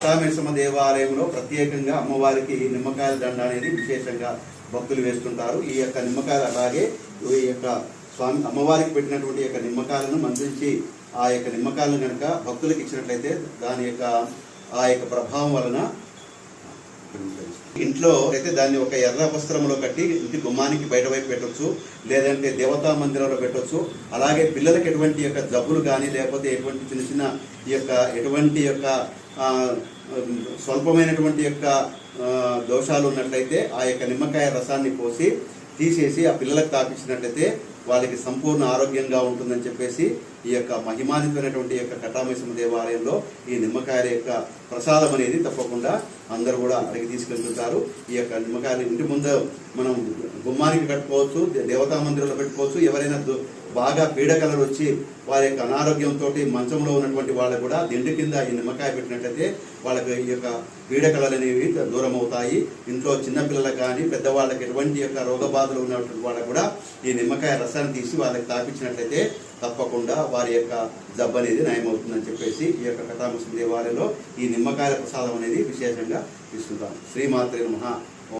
రామేశ్వర దేవాలయంలో ప్రత్యేకంగా అమ్మవారికి నిమ్మకాయల దండ అనేది విశేషంగా భక్తులు వేస్తుంటారు. ఈ యొక్క నిమ్మకాయలు అలాగే ఈ యొక్క స్వామి అమ్మవారికి పెట్టినటువంటి యొక్క నిమ్మకాయలను మంత్రించి ఆ యొక్క నిమ్మకాయలను కనుక భక్తులకు ఇచ్చినట్లయితే దాని యొక్క ఆ యొక్క ప్రభావం వలన ఇంట్లో అయితే దాన్ని ఒక ఎర్ర వస్త్రంలో కట్టి ఇంటి గుమ్మానికి బయట వైపు పెట్టొచ్చు లేదంటే దేవతా మందిరంలో పెట్టొచ్చు. అలాగే పిల్లలకి ఎటువంటి యొక్క జబ్బులు కానీ లేకపోతే ఎటువంటి చిన్న చిన్న ఈ యొక్క ఎటువంటి యొక్క స్వల్పమైనటువంటి యొక్క దోషాలు ఉన్నట్లయితే ఆ యొక్క నిమ్మకాయ రసాన్ని పోసి తీసేసి ఆ పిల్లలకు తాపించినట్లయితే వాళ్ళకి సంపూర్ణ ఆరోగ్యంగా ఉంటుందని చెప్పేసి ఈ యొక్క మహిమానితమైనటువంటి యొక్క కటామేశ్వర దేవాలయంలో ఈ నిమ్మకాయల యొక్క ప్రసాదం అనేది తప్పకుండా అందరూ కూడా అడిగి తీసుకెళ్తుంటారు. ఈ యొక్క నిమ్మకాయలు ఇంటి ముందు మనం గుమ్మానికి కట్టుకోవచ్చు దే- దేవతా మందిరంలో పెట్టుకోవచ్చు ఎవరైనా దు- బాగా పీడకలలు వచ్చి వారి యొక్క అనారోగ్యంతో మంచంలో ఉన్నటువంటి వాళ్ళు కూడా దిండు కింద ఈ నిమ్మకాయ పెట్టినట్టయితే వాళ్ళకి ఈ యొక్క పీడకలలు అనేవి దూరం అవుతాయి ఇంట్లో చిన్నపిల్లలకు కానీ పెద్దవాళ్ళకి ఎటువంటి యొక్క రోగ బాధలు ఉన్నటువంటి వాళ్ళకు కూడా ఈ నిమ్మకాయ రసాన్ని తీసి వాళ్ళకి తాపించినట్లయితే తప్పకుండా వారి యొక్క జబ్బు అనేది నయమవుతుందని చెప్పేసి ఈ యొక్క కథాముస్లిం దేవాలయంలో ఈ నిమ్మకాయల ప్రసాదం అనేది విశేషంగా తీసుకుంటాం శ్రీమాత్రి మహా